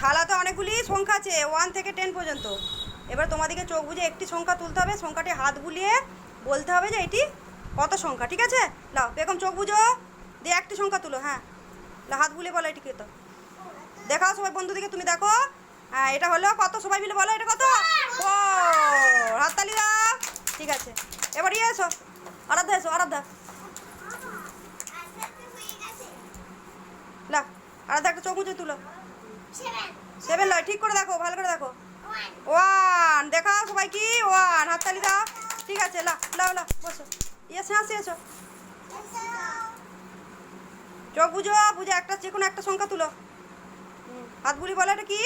থালাতে অনেকগুলি সংখ্যা আছে ওয়ান থেকে টেন পর্যন্ত। এবার তোমাদেরকে চোখ বুঝে একটি সংখ্যা তুলতে হবে সংখ্যাটি হাত বুলিয়ে বলতে হবে যে এটি কত সংখ্যা, ঠিক আছে? লাও বেগম চোখ বুঝো দিয়ে একটি সংখ্যা তুলো হ্যাঁ। হাত বুলিয়ে বলো এটি কত দেখাও সবাই বন্ধুদিকে, তুমি দেখো। হ্যাঁ এটা হলো কত? সবাই মিলে বলো, এটা কত? ও হাততালি দাও। ঠিক আছে। এবার ইয়ে এসো। আরাধ্যা এসো, আরাধ্যা। লা আরাধ্যা, একটা চোখ মুছে তুলো। সেভেন। লয় ঠিক করে দেখো ভালো করে দেখো। ওয়ান। দেখাও সবাই কি? ওয়ান হাততালি দাও। ঠিক আছে লা লাও লা বসো। ইয়ে হাসি এসো। চোখ বুঝো বুঝে একটা যে কোনো একটা সংখ্যা তুলো। হাত বুড়ি বলো এটা কি?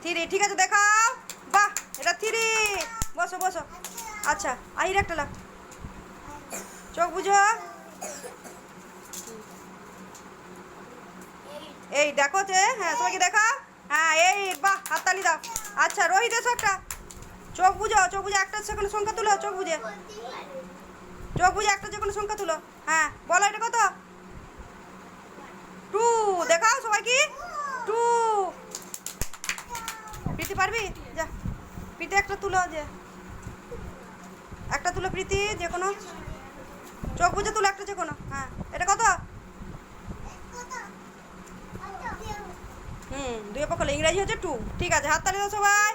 থ্রি। ঠিক আছে দেখাও। বাহ এটা থ্রি। বসো বসো। আচ্ছা আহির একটা লাগ চোখ বুঝো। এই দেখো যে হ্যাঁ সবাইকে দেখা? হ্যাঁ এই, বাহ, হাততালি দাও। আচ্ছা রোহিত, এসো একটা। চোখ বুঝো চোখ বুঝে একটা সেখানে সংখ্যা তুলো, চোখ বুঝে চোখ বুঝে একটা যে কোনো সংখ্যা তুলো। হ্যাঁ বলো, এটা কত? টু, দেখাও সবাই কি? টু। প্রীতি পারবি? যা, প্রীতি একটা তুলো, যে। একটা তুলো প্রীতি যে কোনো চোখ বুঝে তুলো একটা যে কোনো হ্যাঁ এটা কত হুম দুই পক্ষ ইংরাজি হচ্ছে টু ঠিক আছে হাততালি দাও সবাই।